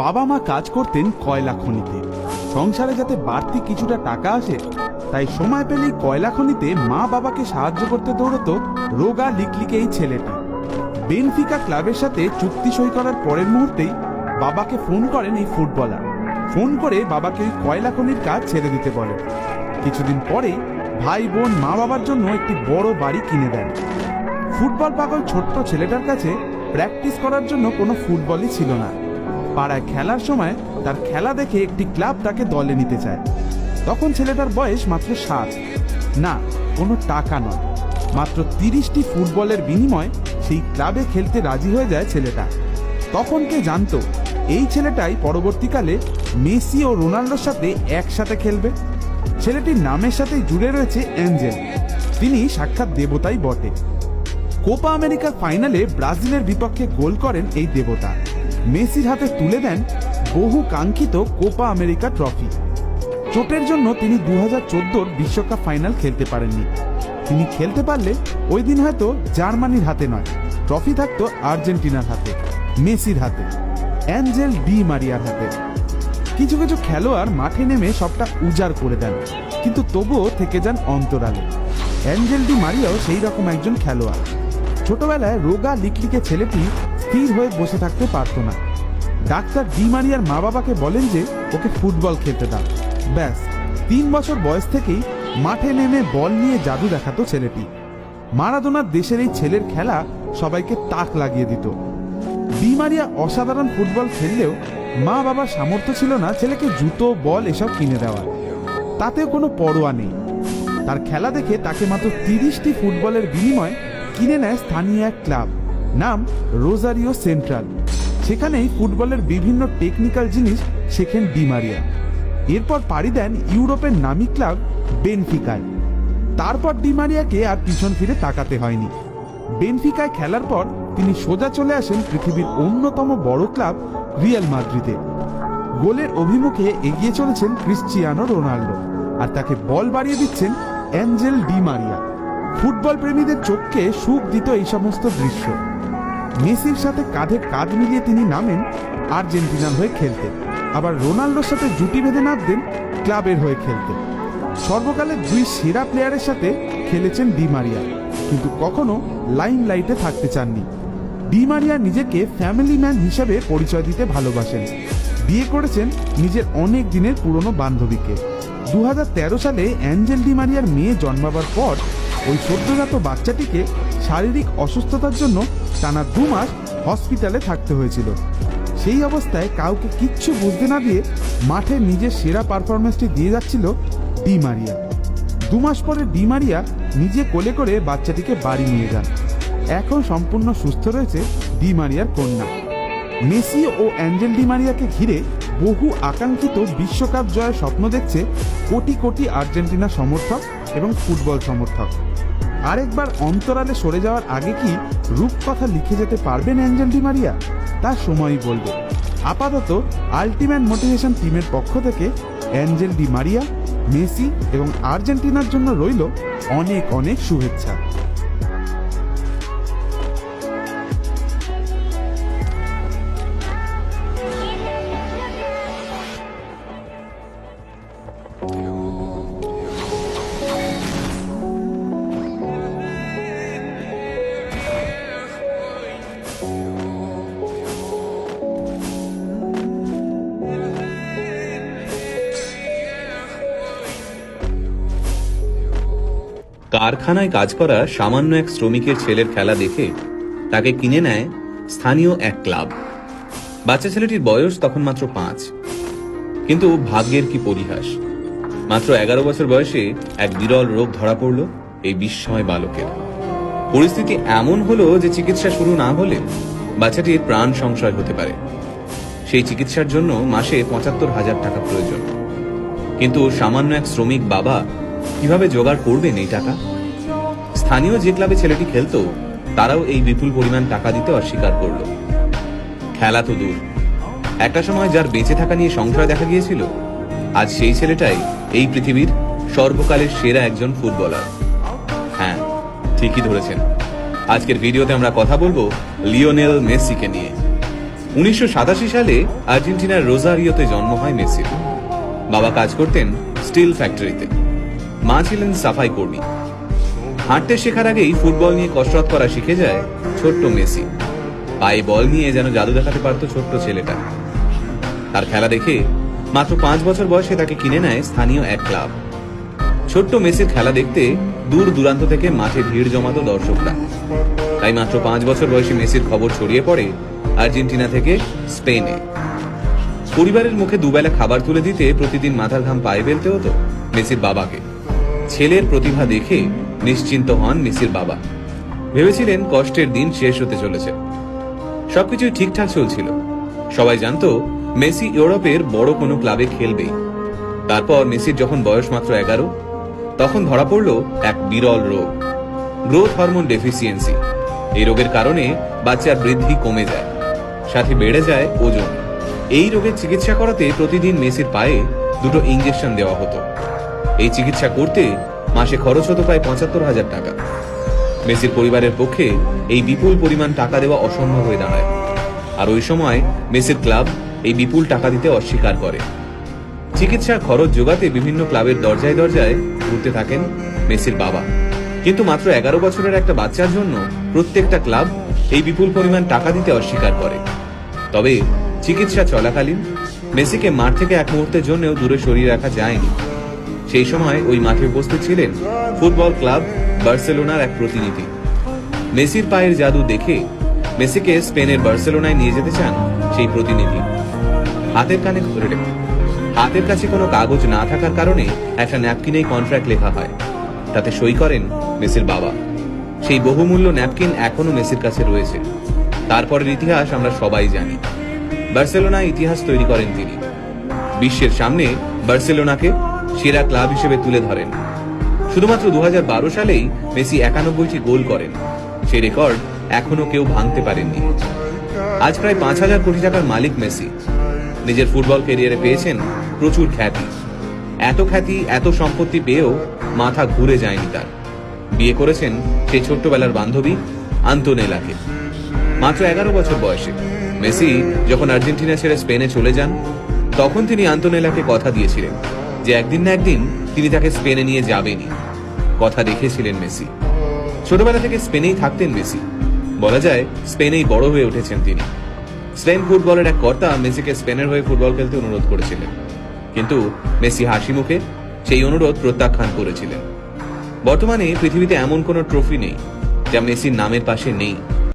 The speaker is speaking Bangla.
বাবা মা কাজ করতেন কয়লা খনিতে। সংসারে যাতে বাড়তি কিছুটা টাকা আসে, তাই সময় পেলেই কয়লা খনিতে মা বাবাকে সাহায্য করতে দৌড়তো রোগা লিকলিকে এই ছেলেটি। বেনফিকা ক্লাবের সাথে চুক্তি সই করার পরের মুহূর্তেই বাবাকে ফোন করেন এই ফুটবলার। ফোন করে বাবাকে ওই কয়লা খনির কাজ ছেড়ে দিতে বলেন। কিছুদিন পরে ভাই বোন মা বাবার জন্য একটি বড় বাড়ি কিনে দেন। ফুটবল পাগল ছোট্ট ছেলেটার কাছে প্র্যাকটিস করার জন্য কোনো ফুটবলই ছিল না। পাড়ায় খেলার সময় তার খেলা দেখে একটি ক্লাব তাকে দলে নিতে চায়। তখন ছেলেটার বয়স মাত্র সাত। না, কোনো টাকা নয়। মাত্র তিরিশটি ফুটবলের বিনিময়ে সেই ক্লাবে খেলতে রাজি হয়ে যায় ছেলেটা। তখন কে জানতো, এই ছেলেটাই পরবর্তীকালে মেসি ও রোনাল্ডোর সাথে একসাথে খেলবে। ছেলেটির নামের সাথে জুড়ে রয়েছে অ্যাঞ্জেল। তিনি সাক্ষাৎ দেবতাই বটে। কোপা আমেরিকার ফাইনালে ব্রাজিলের বিপক্ষে গোল করেন এই দেবতা। মেসির হাতে তুলে দেন বহু কাঙ্ক্ষিত কোপা আমেরিকা ট্রফি। চোটের জন্য তিনি দু হাজার বিশ্বকাপ ফাইনাল খেলতে পারেননি। তিনি খেলতে পারলে ওই দিন হয়তো জার্মানির হাতে নয়, ট্রফি থাকতো আর্জেন্টিনার হাতে, মেসির হাতে, অ্যাঞ্জেল ডি মারিয়ার হাতে। কিছু কিছু খেলোয়াড় মাঠে নেমে সবটা উজাড় করে দেন, কিন্তু তবুও থেকে যান অন্তরালে। অ্যাঞ্জেল ডি মারিয়াও সেই রকম একজন খেলোয়াড়। ছোটবেলায় রোগা লিকলিকে ছেলেটি স্থির হয়ে বসে থাকতে পারত না। ডাক্তার ডি মারিয়ার মা বাবাকে বলেন যে, ওকে ফুটবল খেলতে দাও। ব্যাস, তিন বছর বয়স থেকেই মাঠে নেমে বল নিয়ে জাদু দেখাতো ছেলেটি। মারাদোনার দেশের এই ছেলের খেলা সবাইকে তাক লাগিয়ে দিত। ডি মারিয়া অসাধারণ ফুটবল খেললেও মা বাবার সামর্থ্য ছিল না ছেলেকে জুতো, বল এসব কিনে দেওয়ার। তাতেও কোনো পরোয়া নেই। তার খেলা দেখে তাকে মাত্র তিরিশটি ফুটবলের বিনিময়ে কিনে নেয় স্থানীয় এক ক্লাব। নাম রোজারিও সেন্ট্রাল। সেখানেই ফুটবলের বিভিন্ন টেকনিক্যাল জিনিস শেখেন ডিমারিয়া এরপর পাড়ি দেন ইউরোপের নামি ক্লাব বেনফিকায়। তারপর ডিমারিয়াকে আর পিছন ফিরে তাকাতে হয়নি। বেনফিকায় খেলার পর তিনি সোজা চলে আসেন পৃথিবীর অন্যতম বড় ক্লাব রিয়াল মাদ্রিদে। গোলের অভিমুখে এগিয়ে চলেছেন ক্রিশ্চিয়ানো রোনাল্ডো আর তাকে বল বাড়িয়ে দিচ্ছেন অ্যাঞ্জেল ডি মারিয়া। ফুটবল প্রেমীদের চোখকে সুখ দিত এই সমস্ত দৃশ্য। মেসির সাথে কাঁধে কাঁধ মিলিয়ে তিনি নামেন আর্জেন্টিনার হয়ে খেলতে। আবার রোনাল্ডোর সাথে জুটি বেঁধে নামতেন ক্লাবের হয়ে খেলতে। সর্বকালের দুই সেরা প্লেয়ারের সাথে খেলেছেন ডি মারিয়া, কিন্তু কখনো লাইম লাইটে থাকতে চাননি। ডি মারিয়া নিজেকে ফ্যামিলি ম্যান হিসেবে পরিচয় দিতে ভালোবাসেন। বিয়ে করেছেন নিজের অনেক দিনের পুরনো বান্ধবীকে। দু হাজার তেরো সালে অ্যাঞ্জেল ডি মারিয়ার মেয়ে জন্মাবার পর ওই সদ্যজাত বাচ্চাটিকে শারীরিক অসুস্থতার জন্য টানা দু মাস হসপিটালে থাকতে হয়েছিল। সেই অবস্থায় কাউকে কিচ্ছু বুঝতে না দিয়ে মাঠে নিজের সেরা পারফরমেন্সটি দিয়ে যাচ্ছিল ডি মারিয়া। দু মাস পরে ডি মারিয়া নিজে কোলে করে বাচ্চাটিকে বাড়ি নিয়ে যান। এখন সম্পূর্ণ সুস্থ রয়েছে ডি মারিয়ার কন্যা। মেসি ও অ্যাঞ্জেল ডি মারিয়াকে ঘিরে বহু আকাঙ্ক্ষিত বিশ্বকাপ জয়ের স্বপ্ন দেখছে কোটি কোটি আর্জেন্টিনা সমর্থক এবং ফুটবল সমর্থক। আরেকবার অন্তরালে সরে যাওয়ার আগে কি রূপকথা লিখে যেতে পারবেন অ্যাঞ্জেল ডি মারিয়া? তা সময়ই বলবে। আপাতত আলটিমেট মোটিভেশন টিমের পক্ষ থেকে অ্যাঞ্জেল ডি মারিয়া, মেসি এবং আর্জেন্টিনার জন্য রইল অনেক অনেক শুভেচ্ছা। কারখানায় কাজ করা সামান্য এক শ্রমিকের ছেলের খেলা দেখে তাকে কিনে নেয় স্থানীয় এক ক্লাব। বাচ্চা ছেলেটির বয়স তখন মাত্র পাঁচ। কিন্তু ভাগ্যের কি পরিহাস? মাত্র এগারো বছর বয়সে এক বিরল রোগ ধরা পড়ল এই বিস্ময় বালকের। পরিস্থিতি এমন হলো যে চিকিৎসা শুরু না হলে বাচ্চাটির প্রাণ সংশয় হতে পারে। সেই চিকিৎসার জন্য মাসে পঁচাত্তর হাজার টাকা প্রয়োজন। কিন্তু সামান্য এক শ্রমিক বাবা কীভাবে জোগাড় করবেন এই টাকা? স্থানীয় যে ক্লাবে ছেলেটি খেলতো, তারাও এই বিপুল পরিমাণ টাকা দিতে অস্বীকার করল। খেলা তো দূর। একটা সময় যার বেঁচে থাকা নিয়ে সংশয় দেখা গিয়েছিল, আজ সেই ছেলেটাই এই পৃথিবীর সর্বকালের সেরা একজন ফুটবলার। হ্যাঁ ঠিকই ধরেছেন। আজকের ভিডিওতে আমরা কথা বলব লিওনেল মেসিকে নিয়ে। উনিশশো সাতাশি সালে আর্জেন্টিনার রোজারিওতে জন্ম হয় মেসির বাবা কাজ করতেন স্টিল ফ্যাক্টরিতে। মা ছিলেন সাফাই কর্মী। হাঁটতে শেখার আগেই ফুটবল নিয়ে কসরত করা শিখে যায় ছোট্ট মেসি। পায়ে বল নিয়ে যেন জাদু দেখাতে পারতো ছোট্ট ছেলেটা। তার খেলা দেখে মাত্র পাঁচ বছর বয়সে তাকে কিনে নেয় স্থানীয় এক ক্লাব। ছোট্ট মেসির খেলা দেখতে দূর দূরান্ত থেকে মাঠে ভিড় জমাতো দর্শকরা। তাই মাত্র পাঁচ বছর বয়সে মেসির খবর ছড়িয়ে পড়ে আর্জেন্টিনা থেকে স্পেনে। পরিবারের মুখে দুবেলা খাবার তুলে দিতে প্রতিদিন মাথার ঘাম পায়ে ফেলতে হতো মেসির বাবাকে। ছেলের প্রতিভা দেখে নিশ্চিন্ত হন মেসির বাবা। ভেবেছিলেন কষ্টের দিন শেষ হতে চলেছে। সবকিছুই ঠিকঠাক চলছিল। সবাই জানতো, মেসি ইউরোপের বড় কোনো ক্লাবে খেলবেই তারপর মেসির যখন বয়স মাত্র এগারো, তখন ধরা পড়ল এক বিরল রোগ। Growth hormone deficiency. এই রোগের কারণে বাচ্চার বৃদ্ধি কমে যায়, সাথে বেড়ে যায় ওজন। এই রোগের চিকিৎসা করাতে প্রতিদিন মেসির পায়ে দুটো ইঞ্জেকশন দেওয়া হতো। এই চিকিৎসা করতে মাসে খরচ হতো প্রায় পঁচাত্তর হাজার টাকা। মেসির পরিবারের পক্ষে এই বিপুল পরিমাণ টাকা দেওয়া অসম্ভব হয়ে দাঁড়ায়। আর ওই সময় মেসির ক্লাব এই বিপুল টাকা দিতে অস্বীকার করে। চিকিৎসার খরচ যোগাতে বিভিন্ন ক্লাবের দরজায় দরজায় ঘুরতে থাকেন মেসির বাবা। কিন্তু মাত্র এগারো বছরের একটা বাচ্চার জন্য প্রত্যেকটা ক্লাব এই বিপুল পরিমাণ টাকা দিতে অস্বীকার করে। তবে চিকিৎসা চলাকালীন মেসিকে মাঠ থেকে এক মুহূর্তের জন্যও দূরে সরিয়ে রাখা যায়নি। সেই সময় ওই মাঠে উপস্থিত ছিলেন ফুটবল ক্লাব বার্সেলোনার এক প্রতিনিধি। মেসির পায়ের জাদু দেখে মেসিকে স্পেনের বার্সেলোনায় নিয়ে যেতে চান সেই প্রতিনিধি। হাতের কানে ধরে হাতের কাছে কোনো কাগজ না থাকার কারণে একটা ন্যাপকিনেই কন্ট্রাক্ট লেখা হয়। তাতে সই করেন মেসির বাবা। সেই বহুমূল্য ন্যাপকিন এখনও মেসির কাছে রয়েছে। তারপরের ইতিহাস আমরা সবাই জানি। বার্সেলোনায় ইতিহাস তৈরি করেন তিনি। বিশ্বের সামনে বার্সেলোনাকে সেরা ক্লাব হিসেবে তুলে ধরেন। শুধুমাত্র দু হাজার বারো সালেই মেসি একানব্বইটি গোল করেন। সে রেকর্ড এখনও কেউ ভাঙতে পারেননি। আজ প্রায় পাঁচ হাজার কোটি টাকার মালিক মেসি। নিজের ফুটবল ক্যারিয়ারে পেয়েছেন প্রচুর খ্যাতি। এত খ্যাতি, এত সম্পত্তি পেয়েও মাথা ঘুরে যায়নি তার। বিয়ে করেছেন সেই ছোট্টবেলার বান্ধবী আন্তোনেলাকে। মাত্র এগারো বছর বয়সে মেসি যখন আর্জেন্টিনা ছেড়ে স্পেনে চলে যান, তখন তিনি আন্তোনেলাকে কথা দিয়েছিলেন। যে একদিন না একদিন তিনি তাকে স্পেনে নিয়ে যাবেনই কথা রেখেছিলেন মেসি। ছোটবেলা থেকে স্পেনেই থাকতেন মেসি। বলা যায়, স্পেনেই বড় হয়ে উঠেছেন তিনি। স্পেন ফুটবলের এক কর্তা মেসিকে স্পেনের হয়ে ফুটবল খেলতে অনুরোধ করেছিলেন। কিন্তু মেসি হাসি মুখে সেই অনুরোধ প্রত্যাখ্যান করেছিলেন। বর্তমানে পৃথিবীতে এমন কোনো ট্রফি নেই, যা মেসির নামের পাশে নেই।